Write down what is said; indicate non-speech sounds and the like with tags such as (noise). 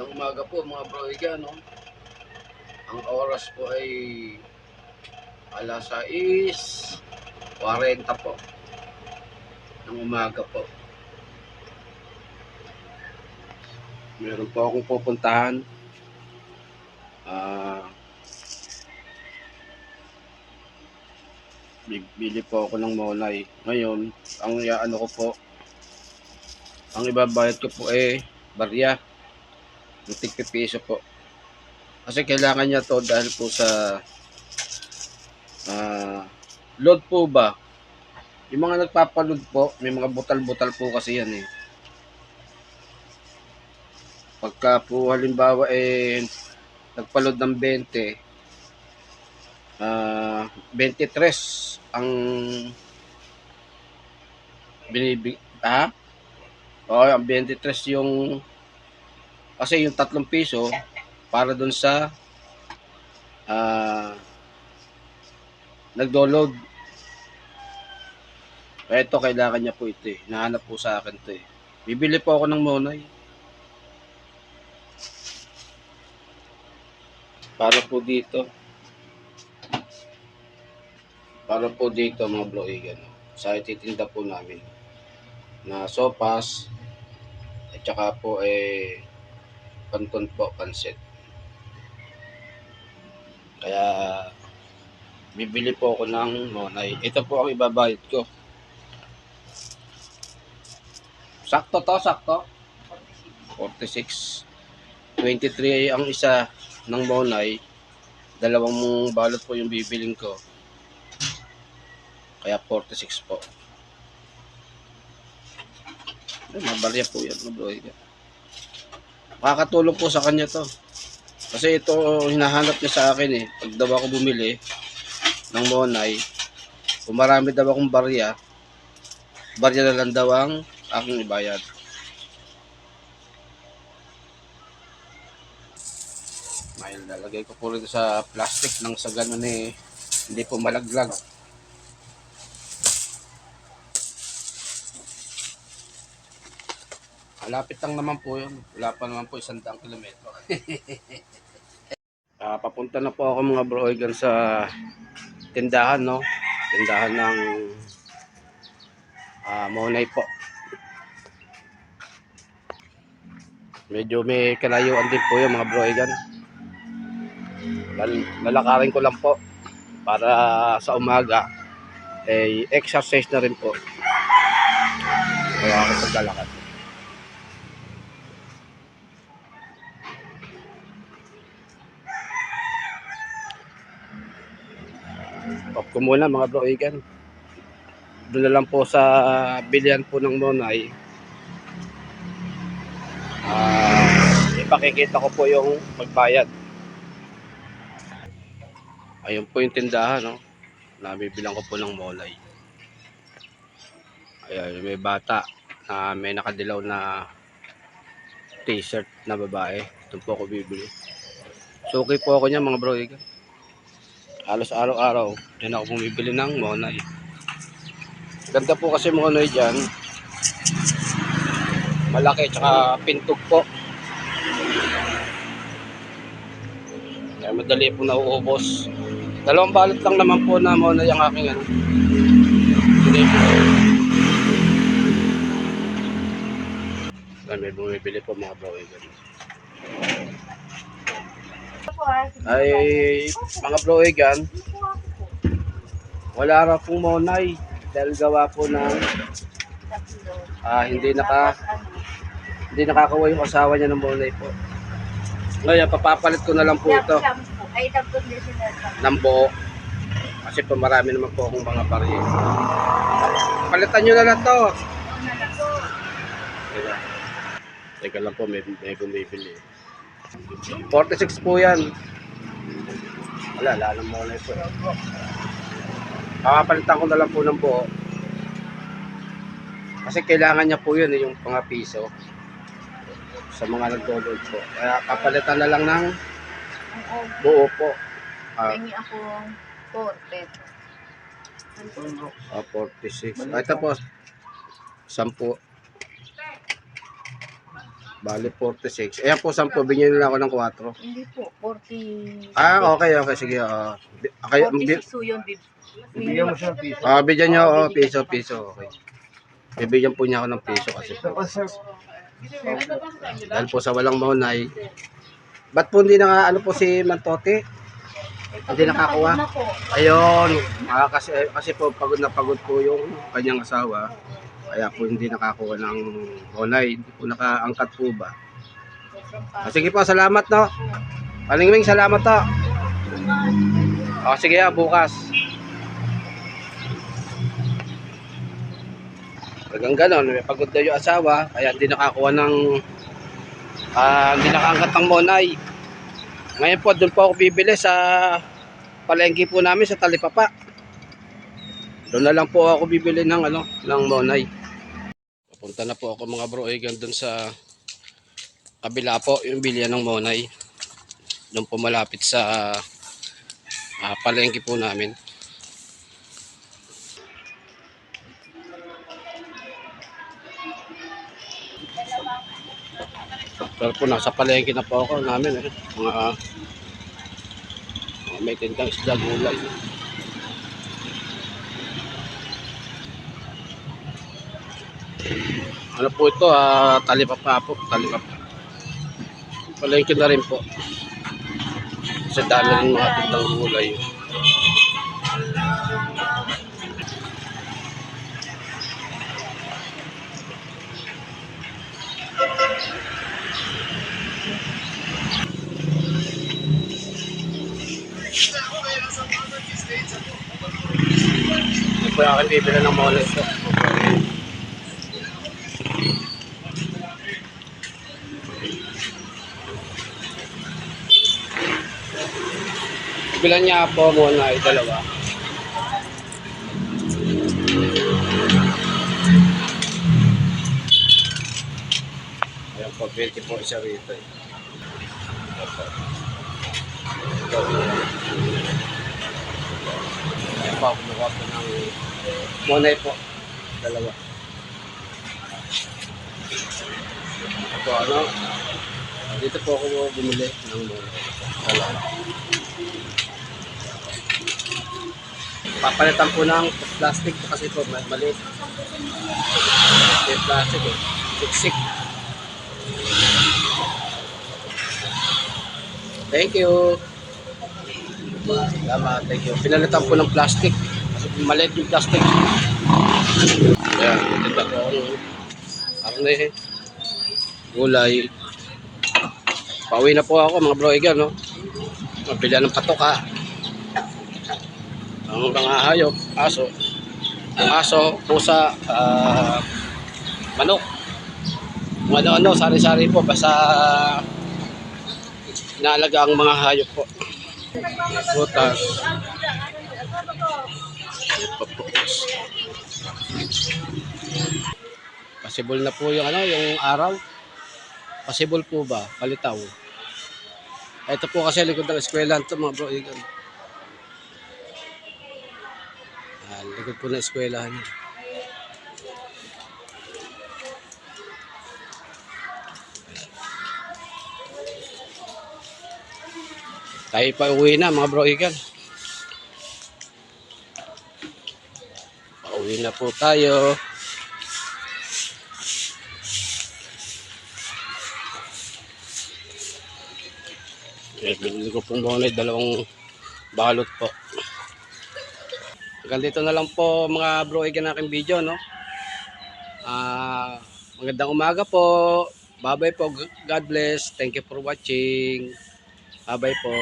Magandang umaga po mga broiga, no? Ang oras po ay alas 6.40 po ng umaga po. Meron po akong pupuntahan. Ah, bibili po ako ng molay. Ngayon, ang ano ko po, ang ibabayad ko po eh, barya. Yung tigpi piso po. Kasi kailangan niya to dahil po sa ah, load po ba? Yung mga nagpapaload po, may mga butal-butal po kasi yan eh. Pagka po halimbawa eh nagpaload ng 20, ah 23 ang binibig ha? Oo, ang 23 yung kasi yung tatlong piso para dun sa ah nagdo-load. Kaya ito, kailangan niya po ito eh. Nahanap po sa akin to eh. Bibili po ako ng Monay. Para po dito. Para po dito mga bloigan. Sa ititinda po namin. Na sopas. At saka po eh panton po, pansit. Kaya bibili po ako ng monay. Ito po ang ibabayad ko. Sakto to, sakto. 46. 23 ang isa ng monay. Dalawang balot po yung bibiling ko. Kaya 46 po. Mabarya po yan, mabroy. Makakatulong po sa kanya to. Kasi ito hinahanap niya sa akin eh. Pag daw ako bumili ng monay, kung marami daw akong barya, barya na lang daw ang aking ibayad. May lalagay ko po rito sa plastic nang sa ganun eh, hindi po malaglag. Malapit lang naman po yun. Wala pa naman po isang daang kilometro. (laughs) Ah, papunta na po ako mga bro Oigan sa tindahan, no? Tindahan ng ah, Monay po. Medyo may kalayuan din po yung mga bro Oigan. Lal- lalakarin ko lang po para sa umaga eh exercise na rin po. Kaya ako paglalakad. Muna mga bro Igan. Doon na lang po sa bilihan po ng Monay. Ah, ipakikita ko po yung magbayad. Ayun po yung tindahan, no? Nabibilang ko po ng molay. Ayan, may bata na may nakadilaw na t-shirt na babae. Doon po ako bibili. Suki po ako niya mga bro. Igan halos araw-araw din ako bumibili ng monay. Ganda po kasi monay dyan. Malaki tsaka pintog po. Kaya madali po nauubos. Dalawang balot lang naman po na monay ang aking ano. May bumibili po mga bro ay mga bro Egan wala raw pong monay dahil gawa po ng ah, hindi naka hindi nakakawa yung asawa niya ng monay po. Ngayon papapalit ko na lang po ito. ng buo. Kasi po marami naman po akong mga baril. Palitan nyo na lang to. Teka lang po, may, may bumibili. 46 po yan. Wala, lalang mo na ito. Kakapalitan ko na lang po ng buo. Kasi kailangan niya po yun, eh, yung mga piso. Sa mga nagdo-load po. Kaya kapalitan na lang ng buo po. Ah, tingi ako 4 pesos. ah, 46. Ah, ito po. 10. Bali, 46. Ayan po, 10. Bigyan nila ako ng 4. Hindi po, 40. Ah, okay, okay. Sige. oo. Okay, bi- 46 po yun, bib. Bibigyan mo siya ng piso. ah, bigyan nyo, oh, piso, piso. Okay. Bibigyan po niya ako ng piso kasi sir, Dahil po sa walang maunay. Ba't po hindi na nga, ano po si Mantote? Hindi nakakuha. Ayun, ah, kasi, kasi po pagod na pagod po yung kanyang asawa. Kaya po hindi nakakuha ng maunay. Hindi po nakaangkat po ba. Ah, sige po, salamat no. Palingwing, salamat to. Oh, sige ah, bukas. Talagang ganon, may pagod daw yung asawa, kaya hindi nakakuha ng, ah, hindi nakaangkat ng monay. Ngayon po, doon po ako bibili sa palengke po namin sa Talipapa. Doon na lang po ako bibili ng ano, ng monay. Papunta na po ako mga bro, eh, doon sa kabila po, yung bilya ng monay. Doon po malapit sa ah, palengke po namin. Pero po nasa palengke na po ako namin eh. Mga, mga may tindang isda gulay. Ano po ito? Ah, talipapa po. Talipapa. Palengke na rin po. Sa dami rin mga tindang gulay. Ito po yung aking bibili ng mole po. Bilan niya po muna ay dalawa. Ayan po, 20 po isa rito. eh. Ayan po, kumuha po ng monay po. Dalawa. Ito ano, dito po ako bumili ng monay. Dalawa. Papalitan po ng plastic po kasi po ma- maliit. Yung plastic eh. Siksik. Thank you. Salamat, thank you. Pinalitan po ng plastic. Kasi maliit yung plastic. Ayan, tinda po ako ng karne, gulay. Pauwi na po ako mga bro, no? Mabili ng patoka ang mga hayop, aso, aso, pusa, ah, manok, kung ano-ano, sari-sari po, basta inaalaga ang mga hayop po. Putas. Possible na po yung ano, yung araw. Possible po ba? Palitaw. Ito po kasi likod ng eskwela ito mga bro. Igan. Ah, likod po ng eskwelahan niya. Tayo pa uwi na mga bro ikan. Pauwi na po tayo. Eh, binili ko pong bonnet, dalawang balot po. Hanggang dito na lang po mga bro ikan aking video, no? Ah, magandang umaga po. Bye-bye po. God bless. Thank you for watching. Bye-bye po.